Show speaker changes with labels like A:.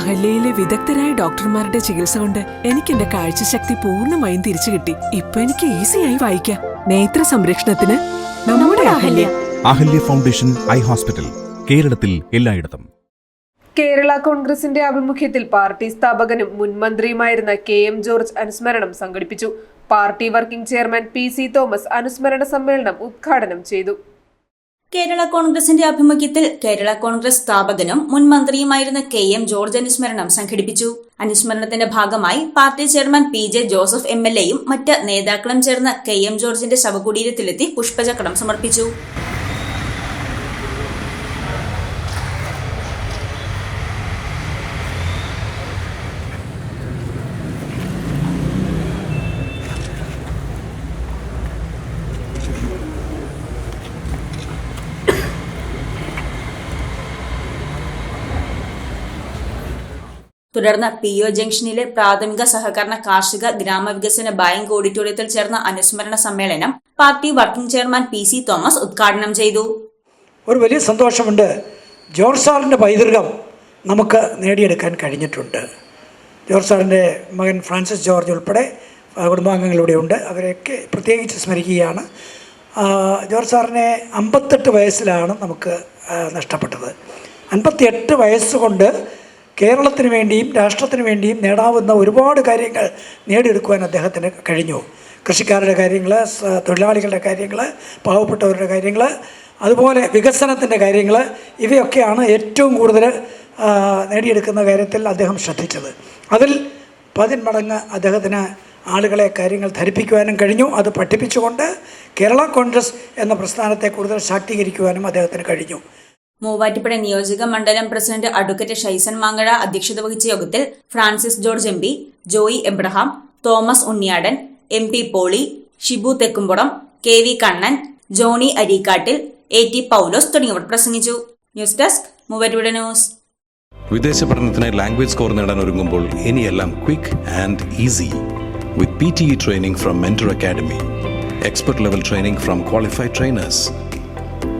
A: അഹല്യയിലെ വിദഗ്ധരായ ഡോക്ടർമാരുടെ ചികിത്സ കൊണ്ട് എനിക്ക് എന്റെ കാഴ്ചശക്തി പൂർണമായും തിരിച്ചു കിട്ടി. ഇപ്പൊ എനിക്ക് ഈസിയായി വായിക്കാം. നേത്ര സംരക്ഷണത്തിന് നമ്മുടെ Ahalya.
B: Ahalya foundation eye hospital കേരളത്തിൽ എല്ലായിടത്തും.
C: കേരള കോൺഗ്രസിന്റെ ആഭിമുഖ്യത്തിൽ പാർട്ടി സ്ഥാപകനും മുൻ മന്ത്രിയുമായിരുന്ന കെ എം ജോർജ് അനുസ്മരണം സംഘടിപ്പിച്ചു. Party working chairman P C Thomas അനുസ്മരണ സമ്മേളനം ഉദ്ഘാടനം ചെയ്തു.
D: കേരള കോൺഗ്രസിന്റെ ആഭിമുഖ്യത്തിൽ കേരള കോൺഗ്രസ് സ്ഥാപകനും മുൻ മന്ത്രിയുമായിരുന്ന കെ എം ജോർജ് അനുസ്മരണം സംഘടിപ്പിച്ചു. അനുസ്മരണത്തിന്റെ ഭാഗമായി party chairman P J Joseph M L എയും മറ്റ് നേതാക്കളും ചേർന്ന് കെ എം ജോർജിന്റെ ശവകുടീരത്തിലെത്തി പുഷ്പചക്രം സമർപ്പിച്ചു. തുടർന്ന് പി ഒ ജംഗ്ഷനിലെ പ്രാഥമിക സഹകരണ കാർഷിക ഗ്രാമവികസന ബാങ്ക് ഓഡിറ്റോറിയത്തിൽ ചേർന്ന അനുസ്മരണ സമ്മേളനം party working chairman P C Thomas ഉദ്ഘാടനം ചെയ്തു.
E: ഒരു വലിയ സന്തോഷമുണ്ട്. ജോർജ് സാറിന്റെ പൈതൃകം നമുക്ക് നേടിയെടുക്കാൻ കഴിഞ്ഞിട്ടുണ്ട്. ജോർജ് സാറിന്റെ മകൻ ഫ്രാൻസിസ് ജോർജ് ഉൾപ്പെടെ കുടുംബാംഗങ്ങളിവിടെ ഉണ്ട്. അവരെയൊക്കെ പ്രത്യേകിച്ച് സ്മരിക്കുകയാണ്. ജോർജ് സാറിനെ അമ്പത്തെട്ട് വയസ്സിലാണ് നമുക്ക് നഷ്ടപ്പെട്ടത്. അൻപത്തിയെട്ട് വയസ്സുകൊണ്ട് കേരളത്തിന് വേണ്ടിയും രാഷ്ട്രത്തിന് വേണ്ടിയും നേടാവുന്ന ഒരുപാട് കാര്യങ്ങൾ നേടിയെടുക്കുവാൻ അദ്ദേഹത്തിന് കഴിഞ്ഞു. കൃഷിക്കാരുടെ കാര്യങ്ങൾ തൊഴിലാളികളുടെ കാര്യങ്ങൾ പാവപ്പെട്ടവരുടെ കാര്യങ്ങൾ അതുപോലെ വികസനത്തിന്റെ കാര്യങ്ങൾ ഇവയൊക്കെയാണ് ഏറ്റവും കൂടുതൽ നേടിയെടുക്കുന്ന കാര്യത്തിൽ അദ്ദേഹം ശ്രദ്ധിച്ചത്. അതിൽ പതിന്മടങ്ങ് അദ്ദേഹത്തിന് ആളുകളെ കാര്യങ്ങൾ ധരിപ്പിക്കുവാനും കഴിഞ്ഞു. അത് പഠിപ്പിച്ചുകൊണ്ട് കേരള കോൺഗ്രസ് എന്ന പ്രസ്ഥാനത്തെ കൂടുതൽ ശാക്തീകരിക്കുവാനും അദ്ദേഹത്തിന് കഴിഞ്ഞു.
D: മൂവാറ്റുപുഴ നിയോജക മണ്ഡലം പ്രസിഡന്റ് അഡ്വക്കേറ്റ് ഷൈസൻ മാങ്ങഴ അധ്യക്ഷത വഹിച്ച യോഗത്തിൽ Francis George M P Joy Abraham Thomas Unniyadan M P Poly Shibu Thekkumpuram K V Kannan Johny Areekattil A T Paulose തുടങ്ങിയവർ പ്രസംഗിച്ചു. News desk Muvattupuzha news.
F: വിദേശ പഠനത്തിന് ലാംഗ്വേജ് സ്കോർ നേടാൻ ഒരുങ്ങുമ്പോൾ ഇനിയെല്ലാം quick and easy with P T E training from mentor academy. Expert level training from qualified trainers.